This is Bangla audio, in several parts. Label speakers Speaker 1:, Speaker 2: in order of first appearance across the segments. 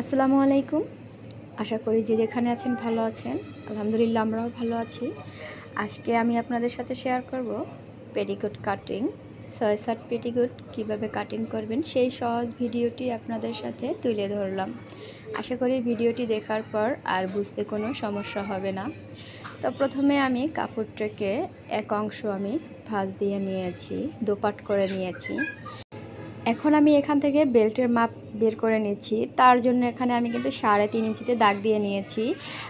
Speaker 1: আসসালামু আলাইকুম। আশা করি যে যেখানে আছেন ভালো আছেন। আলহামদুলিল্লাহ আমরাও ভালো আছি। আজকে আমি আপনাদের সাথে শেয়ার করব পেটিকোট কাটিং ছয় সাত পেটিকোট কীভাবে কাটিং করবেন সেই সহজ ভিডিওটি আপনাদের সাথে তুলে ধরলাম। আশা করি ভিডিওটি দেখার পর আর বুঝতে কোনো সমস্যা হবে না। তো প্রথমে আমি কাপড়টাকে এক অংশ আমি ভাঁজ দিয়ে নিয়েছি, দোপাট করে নিয়েছি। এখন আমি এখান থেকে বেল্টের মাপ বের করে নিচ্ছি। তার জন্য এখানে আমি কিন্তু সাড়ে তিন ইঞ্চিতে দাগ দিয়ে নিয়েছি।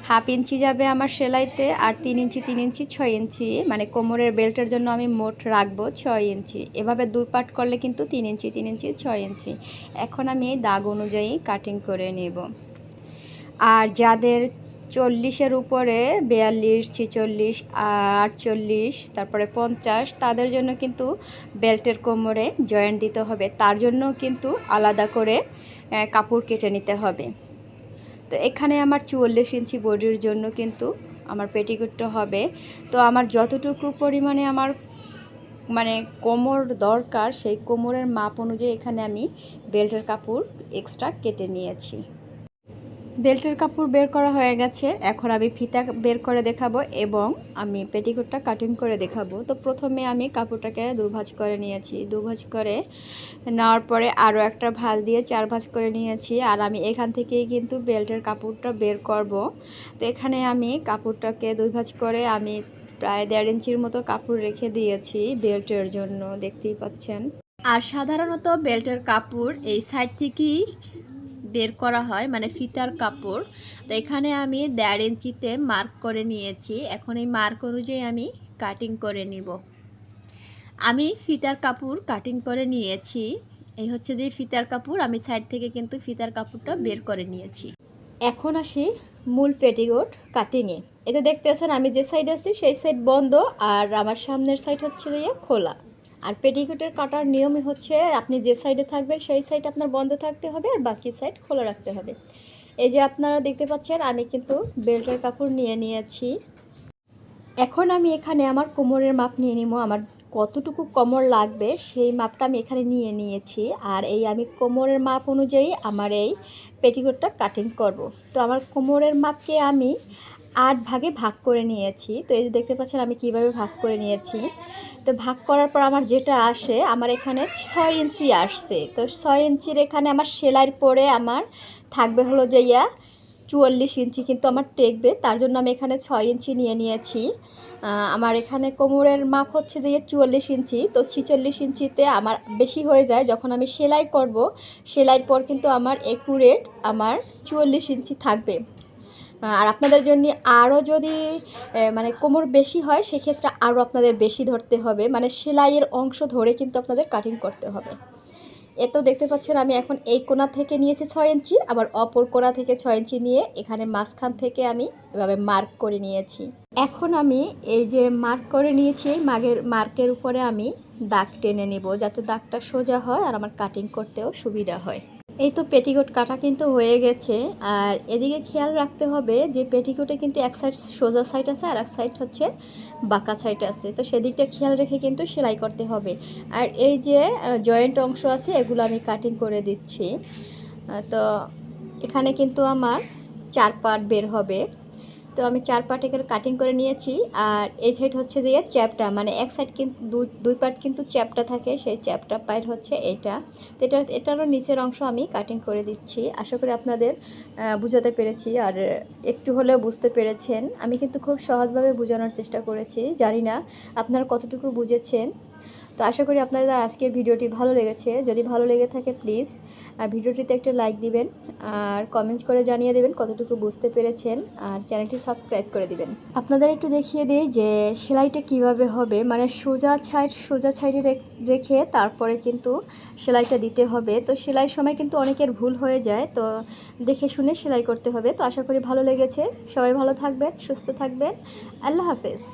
Speaker 1: হাফ ইঞ্চি যাবে আমার সেলাইতে আর তিন ইঞ্চি তিন ইঞ্চি, ছয় ইঞ্চি। মানে কোমরের বেল্টের জন্য আমি মোট রাখব ছয় ইঞ্চি। এভাবে দুই পাট করলে কিন্তু তিন ইঞ্চি তিন ইঞ্চি, ছয় ইঞ্চি। এখন আমি এই দাগ অনুযায়ী কাটিং করে নেব। আর যাদের চল্লিশের উপরে, বিয়াল্লিশ, ছেচল্লিশ, আটচল্লিশ, তারপরে পঞ্চাশ, তাদের জন্য কিন্তু বেল্টের কোমরে জয়েন্ট দিতে হবে। তার জন্য কিন্তু আলাদা করে কাপড় কেটে নিতে হবে। তো এখানে আমার চুয়াল্লিশ ইঞ্চি বডির জন্য কিন্তু আমার পেটিকুটটা হবে। তো আমার যতটুকু পরিমাণে আমার মানে কোমর দরকার, সেই কোমরের মাপ অনুযায়ী এখানে আমি বেল্টের কাপড় এক্সট্রা কেটে নিয়েছি। বেল্টের কাপড় বের করা হয়ে গেছে। এখন আমি ফিতা বের করে দেখাবো এবং আমি পেটিকোটটা কাটিং করে দেখাবো। তো প্রথমে আমি কাপড়টাকে দুভাজ করে নিয়েছি। দুভাজ করে নেওয়ার পরে আরও একটা ভাজ দিয়ে চার ভাজ করে নিয়েছি। আর আমি এখান থেকেই কিন্তু বেল্টের কাপড়টা বের করব। তো এখানে আমি কাপড়টাকে দুই ভাজ করে আমি প্রায় দেড় ইঞ্চির মতো কাপড় রেখে দিয়েছি বেল্টের জন্য। দেখতেই পাচ্ছেন। আর সাধারণত বেল্টের কাপড় এই সাইড থেকেই বের করা হয় মানে ফিতার কাপড়। তো এখানে আমি দেড় ইঞ্চিতে মার্ক করে নিয়েছি। এখন এই মার্ক অনুযায়ী আমি কাটিং করে নিব। আমি ফিতার কাপড় কাটিং করে নিয়েছি। এই হচ্ছে যে ফিতার কাপড়, আমি সাইড থেকে কিন্তু ফিতার কাপড়টা বের করে নিয়েছি। এখন আসি মূল পেটিকোট কাটিংয়ে। এটা দেখতে আছেন আমি যে সাইড আছি, সেই সাইড বন্ধ আর আমার সামনের সাইড হচ্ছে যে খোলা। আর পেটিকোটের কাটার নিয়মই হচ্ছে আপনি যে সাইডে থাকবেন সেই সাইড আপনার বন্ধ থাকতে হবে আর বাকি সাইড খোলা রাখতে হবে। এই যে আপনারা দেখতে পাচ্ছেন, আমি কিন্তু বেল্টের কাপড় নিয়ে নিয়েছি। এখন আমি এখানে আমার কোমরের মাপ নিয়ে নিব। আমার কতটুকু কোমর লাগবে সেই মাপটা আমি এখানে নিয়ে নিয়েছি। আর এই আমি কোমরের মাপ অনুযায়ী আমার এই পেটিকোটটা কাটিং করব। তো আমার কোমরের মাপকে আমি আট ভাগে ভাগ করে নিয়েছি। তো এই যে দেখতে পাচ্ছেন আমি কীভাবে ভাগ করে নিয়েছি। তো ভাগ করার পর আমার যেটা আসে, আমার এখানে ছয় ইঞ্চি আসছে। তো ছয় ইঞ্চির এখানে আমার সেলাইয়ের পরে আমার থাকবে হলো যে ইয়া চুয়াল্লিশ ইঞ্চি, কিন্তু আমার টেকবে, তার জন্য আমি এখানে ছয় ইঞ্চি নিয়ে নিয়েছি। আমার এখানে কোমরের মাপ হচ্ছে যে চুয়াল্লিশ ইঞ্চি। তো ছিচল্লিশ ইঞ্চিতে আমার বেশি হয়ে যায়, যখন আমি সেলাই করব, সেলাইয়ের পর কিন্তু আমার একুরেট আমার চুয়াল্লিশ ইঞ্চি থাকবে। আর আপনাদের জন্য আরও যদি মানে কোমর বেশি হয়, সেক্ষেত্রে আরও আপনাদের বেশি ধরতে হবে। মানে সেলাইয়ের অংশ ধরে কিন্তু আপনাদের কাটিং করতে হবে। এত দেখতে পাচ্ছেন, আমি এখন এই কোনা থেকে নিয়েছি ছয় ইঞ্চি, আবার অপর কোনা থেকে ছয় ইঞ্চি নিয়ে এখানে মাঝখান থেকে আমি এভাবে মার্ক করে নিয়েছি। এখন আমি এই যে মার্ক করে নিয়েছি, এই মাগের, মার্কের উপরে আমি দাগ টেনে নেব, যাতে দাগটা সোজা হয় আর আমার কাটিং করতেও সুবিধা হয়। এই তো পেটিকোট কাটা কিন্তু হয়ে গেছে। আর এদিকে খেয়াল রাখতে হবে যে পেটিকোটে কিন্তু এক সাইড সোজা সাইড আছে আর এক সাইড হচ্ছে বাঁকা সাইড আছে। তো সেদিকটা খেয়াল রেখে কিন্তু সেলাই করতে হবে। আর এই যে জয়েন্ট অংশ আছে, এগুলো আমি কাটিং করে দিচ্ছি। তো এখানে কিন্তু আমার চার পার্ট বের হবে। তো আমি চার পার্ট এখানে কাটিং করে নিয়েছি। আর এই সাইড হচ্ছে যে চ্যাপটা মানে এক সাইড কিন্তু দুই পার্ট কিন্তু চ্যাপটা থাকে, সেই চ্যাপটা পায়ের হচ্ছে এটা। তো এটা, এটারও নিচের অংশ আমি কাটিং করে দিচ্ছি। আশা করি আপনাদের বুঝাতে পেরেছি। আর একটু হলেও বুঝতে পেরেছেন। আমি কিন্তু খুব সহজভাবে বোঝানোর চেষ্টা করেছি, জানি না আপনারা কতটুকু বুঝেছেন। তো আশা করি আপনাদের আজকের ভিডিওটি ভালো লেগেছে। যদি ভালো লেগে থাকে প্লিজ ভিডিওটিতে একটা লাইক দিবেন আর কমেন্টস করে জানিয়ে দেবেন কতটুকু বুঝতে পেরেছেন আর চ্যানেলটি সাবস্ক্রাইব করে দিবেন। আপনাদের একটু দেখিয়ে দিই যে সেলাইটা কীভাবে হবে। মানে সোজা ছাইড সোজা ছাইডে রেখে তারপরে কিন্তু সেলাইটা দিতে হবে। তো সেলাই সময় কিন্তু অনেকের ভুল হয়ে যায়। তো দেখে শুনে সেলাই করতে হবে। তো আশা করি ভালো লেগেছে। সবাই ভালো থাকবেন, সুস্থ থাকবেন। আল্লাহ হাফেজ।